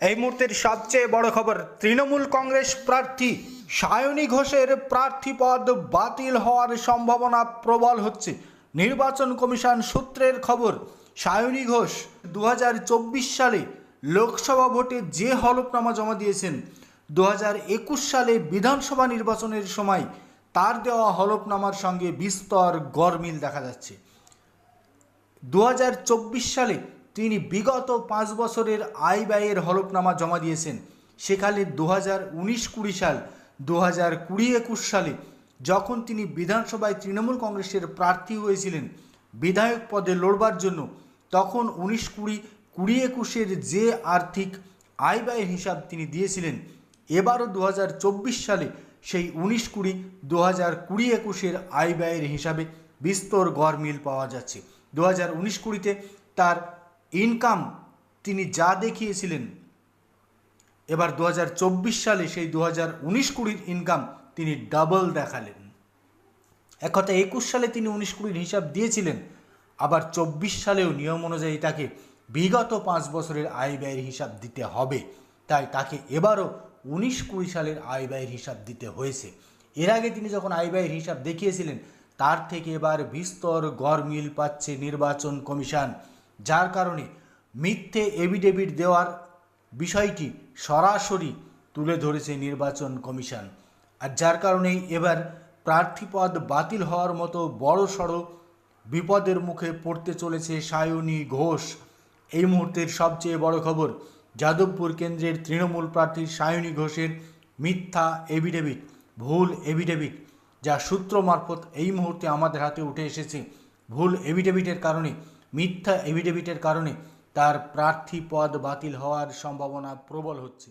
এই মুহূর্তের সবচেয়ে বড় খবর, তৃণমূল কংগ্রেস প্রার্থী সায়নী ঘোষের প্রার্থী পদ বাতিল হওয়ার সম্ভাবনা প্রবল হচ্ছে। নির্বাচন কমিশন সূত্রের খবর, সায়নী ঘোষ দু হাজার চব্বিশ সালে লোকসভা ভোটে যে হলফনামা জমা দিয়েছেন দু হাজার একুশ সালে বিধানসভা নির্বাচনের সময় তার দেওয়া হলফনামার সঙ্গে বিস্তর গরমিল দেখা যাচ্ছে। দু হাজার চব্বিশ সালে তিনি বিগত পাঁচ বছরের আয় ব্যয়ের হলফনামা জমা দিয়েছেন। সেখানে দু হাজার উনিশ কুড়ি সাল দু হাজার কুড়ি একুশ সালে যখন তিনি বিধানসভায় তৃণমূল কংগ্রেসের প্রার্থী হয়েছিলেন, বিধায়ক পদে লড়বার জন্য, তখন উনিশ কুড়ি কুড়ি একুশের যে আর্থিক আয় ব্যয়ের হিসাব তিনি দিয়েছিলেন, এবারও দু হাজার চব্বিশ সালে সেই উনিশ কুড়ি দু হাজার কুড়ি একুশের আয় ব্যয়ের হিসাবে বিস্তর গড়মিল পাওয়া যাচ্ছে। দু হাজার উনিশ কুড়িতে তার ইনকাম তিনি যা দেখিয়েছিলেন। এবার দু হাজার চব্বিশ সালে সেই দু হাজার উনিশ কুড়ির ইনকাম তিনি ডাবল দেখালেন। এক কথা, একুশ সালে তিনি উনিশ কুড়ির হিসাব দিয়েছিলেন। আবার চব্বিশ সালেও নিয়ম অনুযায়ী তাকে বিগত পাঁচ বছরের আয় ব্যয়ের হিসাব দিতে হবে। তাই তাকে এবারও উনিশ কুড়ি সালের আয় ব্যয়ের হিসাব দিতে হয়েছে। এর আগে তিনি যখন আয় ব্যয়ের হিসাব দেখিয়েছিলেন, তার থেকে এবার বিস্তর গড়মিল পাচ্ছে নির্বাচন কমিশন। যার কারণে মিথ্যে এভিডেভিট দেওয়ার বিষয়টি সরাসরি তুলে ধরেছে নির্বাচন কমিশন। আর যার কারণেই এবার প্রার্থীপদ বাতিল হওয়ার মতো বড় সড়ো বিপদের মুখে পড়তে চলেছে সায়নী ঘোষ। এই মুহূর্তের সবচেয়ে বড় খবর, যাদবপুর কেন্দ্রের তৃণমূল প্রার্থী সায়নী ঘোষের মিথ্যা এভিডেভিট ভুল এভিডেভিট যা সূত্র মারফত এই মুহূর্তে আমাদের হাতে উঠে এসেছে। ভুল এভিডেভিটের কারণে মিথ্যা এভিডেভিটের কারণে তার প্রার্থী পদ বাতিল হওয়ার সম্ভাবনা প্রবল হচ্ছে।